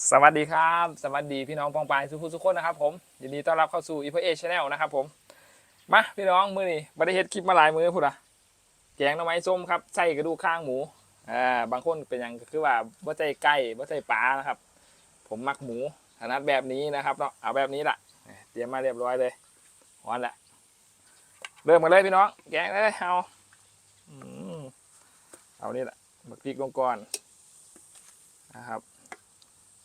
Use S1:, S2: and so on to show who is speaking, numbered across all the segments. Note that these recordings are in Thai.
S1: สวัสดีครับ สวัสดีพี่น้องปองปายทุกผู้ทุกคนนะครับผมยินดีต้อนรับเข้าสู่อีพีเอชแนลนะครับผมมาพี่น้องมือนี่บริเฮ็ดคลิปมาหลายมือพูดอะแกงหน่อไม้ส้มครับใส่กระดูกข้างหมูอ่าบางคนเป็นหยังก็คือว่าบ่ใจไก่บ่ใจปลานะครับ ผมมักหมูถนัดแบบนี้นะครับเนาะเอาแบบนี้ละเตรียมมาเรียบร้อยเลยหอนละเริ่มกันเลยพี่น้องแกงเลยเอาเอานี่แหละบักพริกลงก่อนนะครับ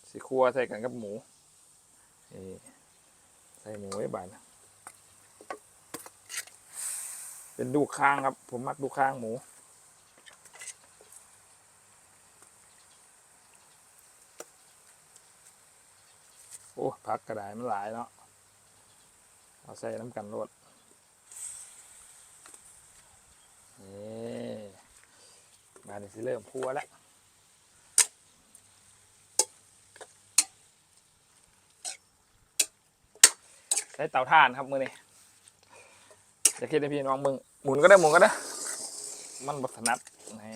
S1: สีครัวใส่กันกับหมูใส่หมูไว้บานเป็นดูข้างครับ ผมมักดูข้างหมูโอ้พักกระดายมันหลายเนาะเอาใส่น้ำกันรดนี่มาเนี่สิเริ่มคั่วแล้ว ใช้เตาถ่านครับมือนี่จะคิดให้พี่น้องมึงหมุนก็ได้หมุนก็ได้ มันบดถนัดนี่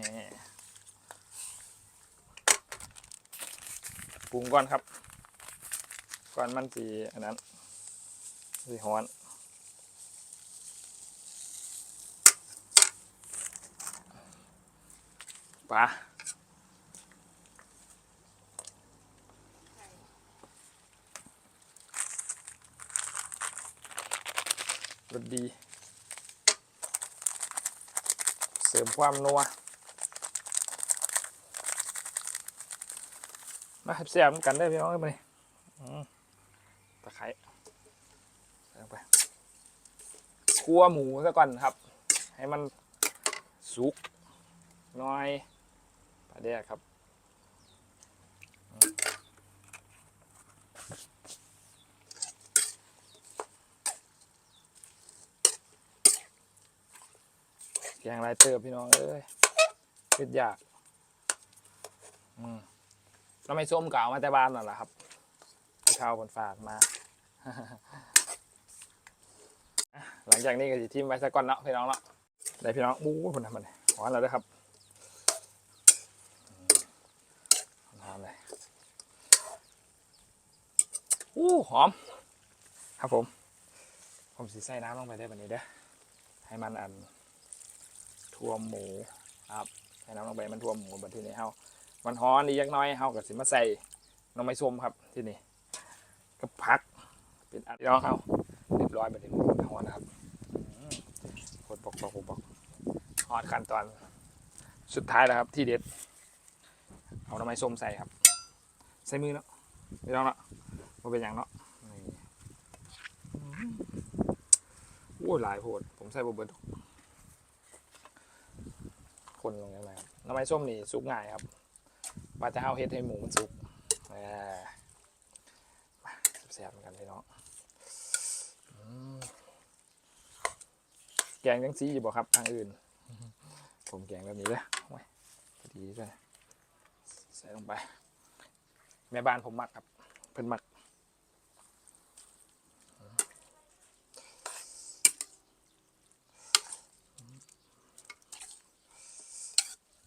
S1: ปรุงก่อนครับ ก่อนมันสีอันนั้นสีฮ้อนปลา รสดี เสริมความนัวมาแซ่บกันได้พี่น้องเอ้ยมาดิอืมตะไคร้ใส่ลงไปคั่วหมูซะก่อนครับ ให้มันสุกหน้อยปลาแดกครับ แกงไรเติบพี่น้องเอ้ยเผ็ดยากอืมเราไม่ส้มเก่ามาแต่บ้านนั่นแหละครับที่ข้าวคนฝากมา หลังจากนี้ก็จะทิมไว้สักก่อนเนาะพี่น้องเนาะได้พี่น้องบู๊คนทำมันหวานแล้วด้วยครับอืมทำเลยอู้หอม ครับผม ผมสีใส่น้ำลงไปได้แบบนี้เด้อให้มันอัน ท่วมหมูครับให้น้ำลงไปมันท่วมหมูบนที่นี่เฮามันฮ้อนดียักน้อยเฮากับสิมาใส่น้ำไม้ส้มครับที่นี่ก็พักเป็นอันพี่น้องเฮาเรียบร้อยบบนี้มันฮ้อนนะครับโคตรบอกบอกบอกฮอดขั้นตอนสุดท้ายแล้วครับที่เด็ดเอาน้ำไม้ส้มใส่ครับ ใส่มือเนาะพี่น้องเนาะมาเป็นอย่างเนาะโอ้ยหลายโพดผมใส่บเบิร์ด คนลงยังไงครับน้ำไม้ส้มนี่สุกง่ายครับว่าจะเอาเฮ็ดให้หมูมันสุกมาแซ่บเหมือนกันพี่น้องแกงยังซีอยู่บ่ครับทางอื่น ผมแกงแบบนี้เลยโอ้ยพอดีด้วยใส่ลงไป แม่บ้านผมมักครับ เพิ่นมัก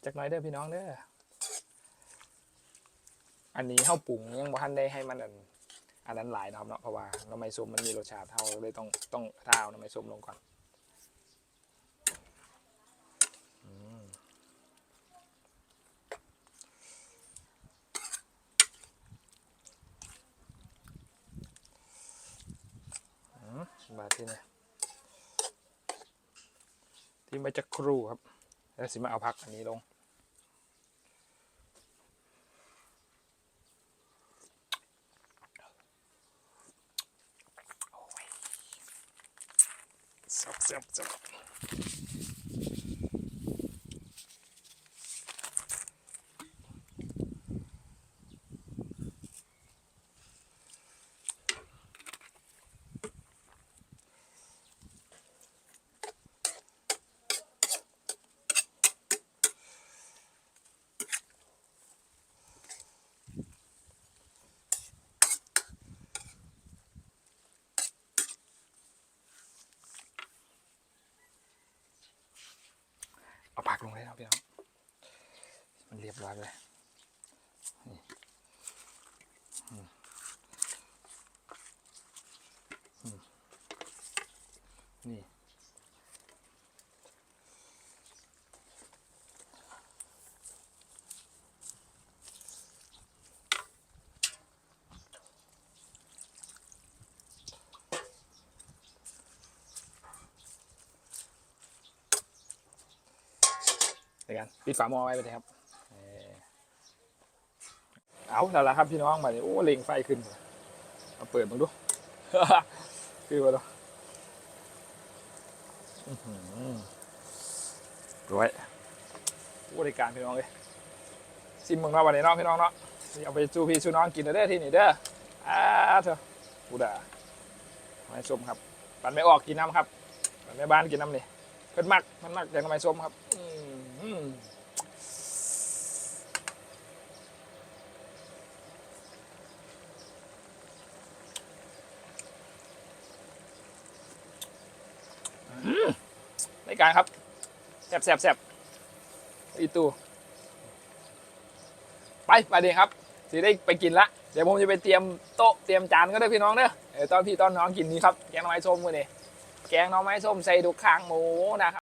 S1: จักหน่อยเด้อพี่น้องเด้ออันนี้ข้าปรุงยังบ่ทันได้ให้มันอันอันนั้นหลายนะครับเนาะเพราะว่าน้ำมันส้มมันมีรสชาติเท่าเลยต้องต้องท้าน้ำมันส้มลงก่อนมอืมบาทที่นี่ที่มาจะครูครับ แล้วสิมาเอาพักอันนี้ลง สับ ครับพี่น้องมันเรียบร้อยเลยนี่ เดี๋ยวกันปิดฝาหม้อไว้ไปเลยครับเอาแล้วล่ะครับพี่น้องมาเนี่ยโอ้เล็งไฟขึ้นเอาเปิดมาดูคือว่าเนาะอื้อหือร้อยบริการพี่น้องเลยซิมมึงเนาะวันนี้น้องพี่น้องเนาะเอาไปจูพี่จูน้องกินเด้อที่นี่เด้ออ้าเถอะกูด่าไม่ส้มครับปันไม่ออกกินน้ำครับปันไม่บ้านกินน้ำนี่เพิ่นมักเพิ่นมักแกงทำไมส้มครับ อื้อหือในการครับแซบแซบแซบอีตูไปไปเดีครับสิได้ไปกินละเดี๋ยวผมจะไปเตรียมโต๊ะเตรียมจานก็ได้พี่น้องเด้อเออตอนพี่ตอนน้องกินนี่ครับแกงน่อไม้ส้มมือนี่แกงน่อไม้ส้มใส่ดุกคางหมูนะครับ